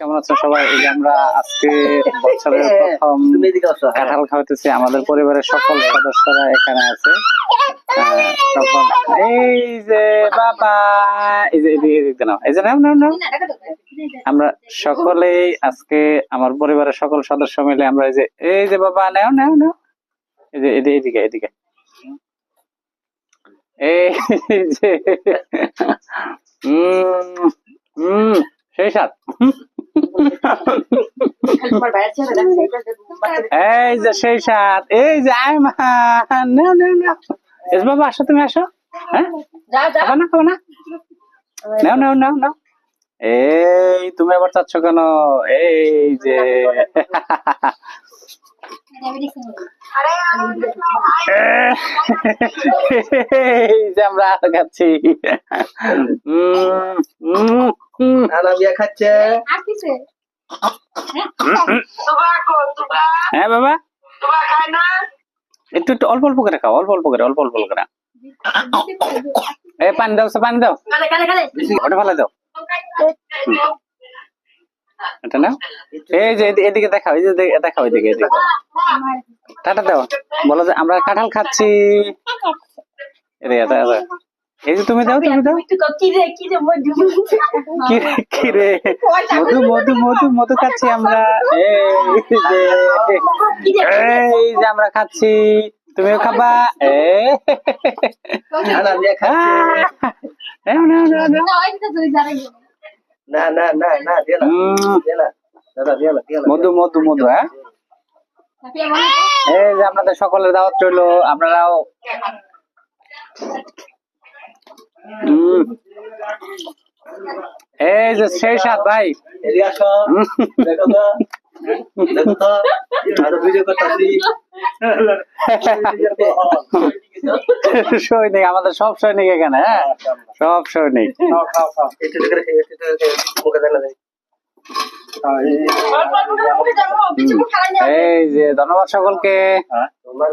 কেমন আছো সবাই? এই আমরা আজকে বছরের প্রথম। কাঁঠাল খাওয়াতেছি। আমাদের পরিবারের সকল সদস্যরা এখানে আছে। এই যে আমরা সকলেই আজকে আমার পরিবারের সকল সদস্য মিলে আমরা এই যে এই যে বাবা, নাও নাও নাও। এই যে এদিকে এদিকে এদিকে। এই যে উম উম সেই সাত এই যে সেই সাত এই যে আয় মা নাও নাও নাও। এস বাবা আসো তুমি আসো। হ্যাঁ? খাবে না খাবে না। নাও নাও নাও নাও। এই তুমি আবার চাচ্ছ কেন? এই যে। এই যে আমরা খাচ্ছি। উম, উম, উম। খাচ্ছে? হ্যাঁ বাবা। একটু একটু অল্প অল্প করে খাও, অল্প অল্প করে, অল্প অল্প করে। এই, পানি দাও পানি দাও। ওটা ভালো দাও। এটা এই যে এদিকে দেখাও, এই যে দেখাও, এদিকে এদিকে। টাটা দাও। বলো যে, আমরা কাঁঠাল খাচ্ছি। এটা এটা। এই যে তুমি দাও তুমি দাও। কি রে কি রে মধু মধু? মধু মধু খাচ্ছি আমরা। এই যে। এই যে আমরা খাচ্ছি। তুমিও খাবা। না না না। না না মধু মধু মধু হ্যাঁ? এই যে আপনাদের সকলের দাওয়াত রইল। আপনারাও এই যে সেই সাত ভাই। এদিকে আসো। দেখো তো। দেখো তো। আরও ভিডিও করতেছি। সৈনিক আমাদের সব সৈনিক এখানে হ্যাঁ? সব সৈনিক। এই যে ধন্যবাদ সকলকে। তোমার